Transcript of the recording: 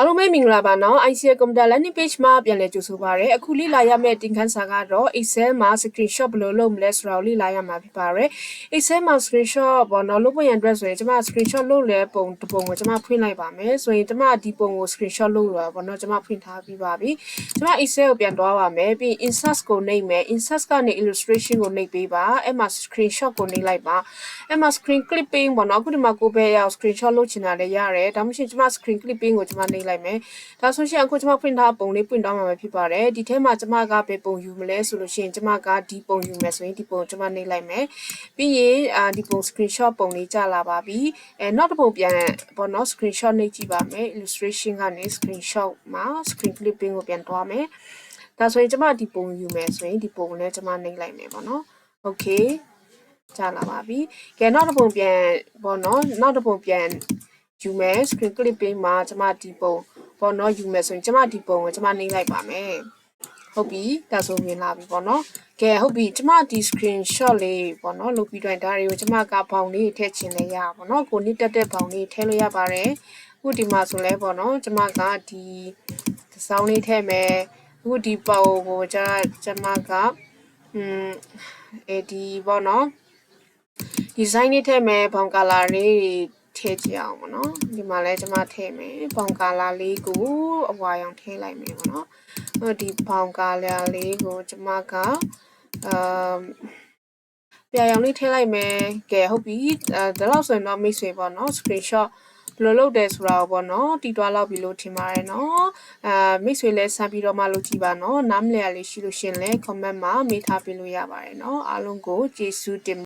အားလုံးပဲမင်္ဂလာပါနော် ICA Computer Landing Page မှာပြန်လည်ကြိုဆိုပါရစေအခုလေ့လာရမယ့်တင်ခန်းစာကတော့ Excel မှာ screenshot ဘယ်လိုလုပ်မလဲဆိုတာကိုလေ့လာရမှာဖြစ်ပါတယ် Excel မှာ screenshot ပေါ့နော်လုပ်ဖို့ရန်အတွက်ဆိုရင်ကျွန်မ screenshot လုပ်လဲပုံတစ်ပုံကိုကျွန်မဖွင့်လိုက်ပါမယ်ဆိုရင်ကျွန်မဒီပုံကို screenshot လုပ်ရပါပေါ့နော်ကျွန်မဖွင့်ထားပြီးပါပြီကျွန်မ Excel ကိုပြန်သွားပါမယ်ပြီး insert ကိုနှိပ်မယ် insert ကနေ illustration ကိုနှိပ်ပေးပါအဲ့မှာ screenshot ကိုနှိပ်လိုက်ပါအဲ့မှာ screen clipping ပေါ့နော်အခုဒီမှာကိုပဲရအောင် screenshot လုပ်ချင်တာလည်းရတယ်ဒါမှမဟုတ်ကျွန်မ screen clipping ကိုကျွန်မနှိပ်လိုက်မယ်ဒါဆိုရှင်အခုကျွန်မဖွင့်ထားပုံလေးပွင့်သွားမှာပဲဖြစ်ပါတယ်ဒီထဲမှာကျွန်မကဘယ်ပုံယူမလဲဆိုလို့ရှိရင်ကျွန်မကဒီပုံယူမယ်ဆိုရင်ဒီပုံကျွန်မနှိပ်လိုက်မယ်ပြီးရင်အာဒီပုံ screenshot ပုံလေးကြာလာပါပြီအဲနောက်တစ်ပုံပြန်ပေါ့နော် screenshot နှိပ်ကြည့်ပါမယ် illustration ကနေ screenshot မှာ screen clipping ကိုပြန်သွားမယ်ဒါဆိုရင်ကျွန်မဒီပုံယူမယ်ဆိုရင်ဒီပုံကိုလည်းကျွန်မနှိပ်လိုက်မယ်ပေါ့နော် okay ကြာလာပါပြီကဲနောက်တစ်ပုံပြန်ပေါ့နော်နောက်တစ်ပုံပြန် ယူမယ် screen clipping မှာကျွန်မဒီပုံပေါ့နော်ယူမယ်ဆိုရင်ကျွန်မဒီပုံကိုကျွန်မနှိပ်လိုက်ပါမယ်ဟုတ်ပြီဒါဆိုမြင်လာပြီပေါ့နော်ကဲဟုတ်ပြီကျွန်မဒီ screenshot လေးပေါ့နော်လုပ်ပြီးတော့ဒါတွေကိုကျွန်မကဘောင်လေးထည့်ချင်လဲရပါပေါ့နော်ကိုနစ်တက်တဲ့ဘောင်လေးထည့်လို့ရပါတယ်အခုဒီမှာဆိုလဲပေါ့နော်ကျွန်မကဒီစောင်းလေးထည့်မယ်အခုဒီပုံကိုကျွန်မကျွန်မကอืมအဲဒီပေါ့နော် design လေးထည့်မယ်ဘောင်ကလာလေး ထည့်ကြည့်အောင်ပေါ့နော်ဒီမှာလဲကျွန်မထည့်မယ်ဘောင်ကလာလေးကိုအဝါရောင်ထည့်လိုက်မယ်ပေါ့နော်ဟိုဒီဘောင်ကလာလေးကိုကျွန်မကအမ်ပြာရောင်လေးထည့်လိုက်မယ်ကဲဟုတ်ပြီအဲဒါတော့ဆိုရင်တော့မိတ်ဆွေပေါ့နော် screenshot ဘယ်လိုလုပ်တယ်ဆိုတာပေါ့နော်တီတွားလောက်ပြီလို့ထင်ပါတယ်နော်အဲမိတ်ဆွေလည်းစမ်းပြီးတော့မှလုပ်ကြည့်ပါနော်နားမလည်ရလေးရှိလို့ရှင်လဲ comment မှာမေးထားပေးလို့ရပါတယ်နော်အားလုံးကိုကျေးဇူးတင်